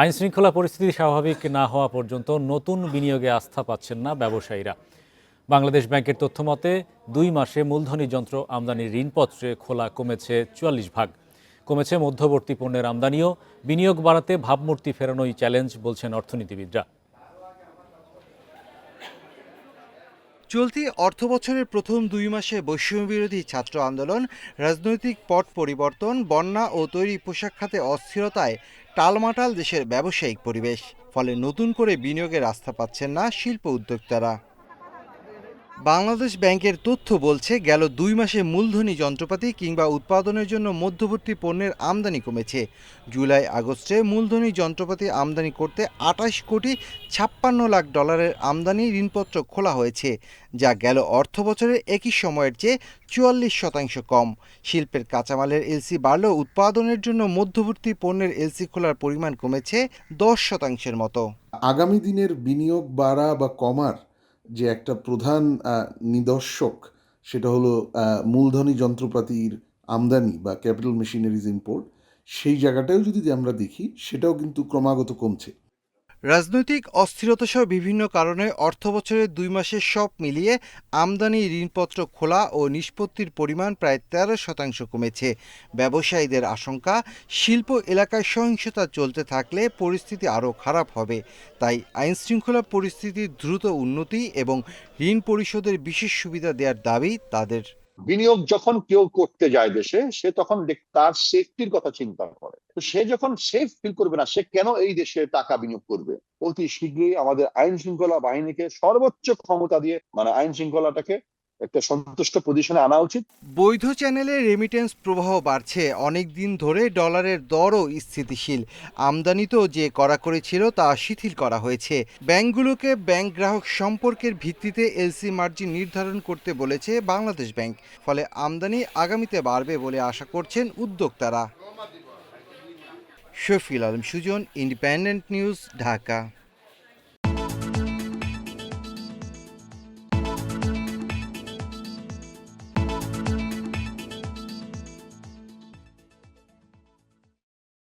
আইন শৃঙ্খলা পরিস্থিতি স্বাভাবিক না হওয়া পর্যন্ত নতুন বিনিয়োগে আস্থা পাচ্ছেন না ব্যবসায়ীরা। বাংলাদেশ ব্যাংকের তথ্য মতে দুই মাসে মূলধনী যন্ত্র আমদানির ঋণপত্রে খোলা কমেছে চুয়াল্লিশ ভাগ। কমেছে মধ্যবর্তী পণ্যের আমদানিও, বিনিয়োগ বাড়াতে ভাবমূর্তি ফেরানোই চ্যালেঞ্জ বলছেন অর্থনীতিবিদরা। চলতি অর্থবছরের প্রথম দুই মাসে বৈষম্যবিরোধী ছাত্র আন্দোলন, রাজনৈতিক পট পরিবর্তন, বন্যা ও তৈরি পোশাক খাতে অস্থিরতায় টালমাটাল দেশের ব্যবসায়িক পরিবেশ ফলে নতুন করে বিনিয়োগের আস্থা পাচ্ছেন না শিল্প উদ্যোক্তারা। বাংলাদেশ ব্যাংকের তথ্য বলছে, গেল দুই মাসে মূলধনী যন্ত্রপাতি কিংবা উৎপাদনের জন্য মধ্যবর্তী পণ্যের আমদানি কমেছে। জুলাই আগস্টে মূলধনী যন্ত্রপাতি আমদানি করতে আঠাশ কোটি ছাপ্পান্ন লাখ ডলারের আমদানি ঋণপত্র খোলা হয়েছে, যা গেল অর্থ বছরের একই সময়ের চেয়ে চুয়াল্লিশ শতাংশ কম। শিল্পের কাঁচামালের এলসি বাড়লেও উৎপাদনের জন্য মধ্যবর্তী পণ্যের এলসি খোলার পরিমাণ কমেছে দশ শতাংশের মতো। আগামী দিনের বিনিয়োগ বাড়া বা কমার যে একটা প্রধান নিদর্শক সেটা হলো মূলধনী যন্ত্রপাতির আমদানি বা ক্যাপিটাল মেশিনারিজ ইম্পোর্ট, সেই জায়গাটাও যদি আমরা দেখি, সেটাও কিন্তু ক্রমাগত কমছে। রাজনৈতিক অস্থিরতা সহ বিভিন্ন কারণে অর্থবছরের দুই মাসের সব মিলিয়ে আমদানি ঋণপত্র খোলা ও নিষ্পত্তির পরিমাণ প্রায় তেরো শতাংশ কমেছে। ব্যবসায়ীদের আশঙ্কা, শিল্প এলাকায় সহিংসতা চলতে থাকলে পরিস্থিতি আরও খারাপ হবে। তাই আইনশৃঙ্খলা পরিস্থিতির দ্রুত উন্নতি এবং ঋণ পরিশোধের বিশেষ সুবিধা দেওয়ার দাবি তাদের। বিনিয়োগ যখন কেউ করতে যায় দেশে, সে তখন তার সেফটির কথা চিন্তা করে। তো সে যখন সেফ ফিল করবে না, সে কেন এই দেশে টাকা বিনিয়োগ করবে? অতি শীঘ্রই আমাদের আইন শৃঙ্খলা বাহিনীকে সর্বোচ্চ ক্ষমতা দিয়ে মানে আইন শৃঙ্খলাটাকে একটা সন্তুষ্ট পজিশনে আনা উচিত। বৈধ চ্যানেলে রেমিটেন্স প্রবাহ বাড়ছে। অনেক দিন ধরে ডলারের দরও স্থিতিশীল। আমদানিতেও যে কড়াকড়ি ছিল তা শিথিল করা হয়েছে। ব্যাংকগুলোকে ব্যাংক গ্রাহক সম্পর্কের ভিত্তিতে এলসি মার্জিন নির্ধারণ করতে বলেছে বাংলাদেশ ব্যাংক। ফলে আমদানি আগামীতে বাড়বে বলে আশা করছেন উদ্যোক্তারা। Shafil Alam Sujan independent news Dhaka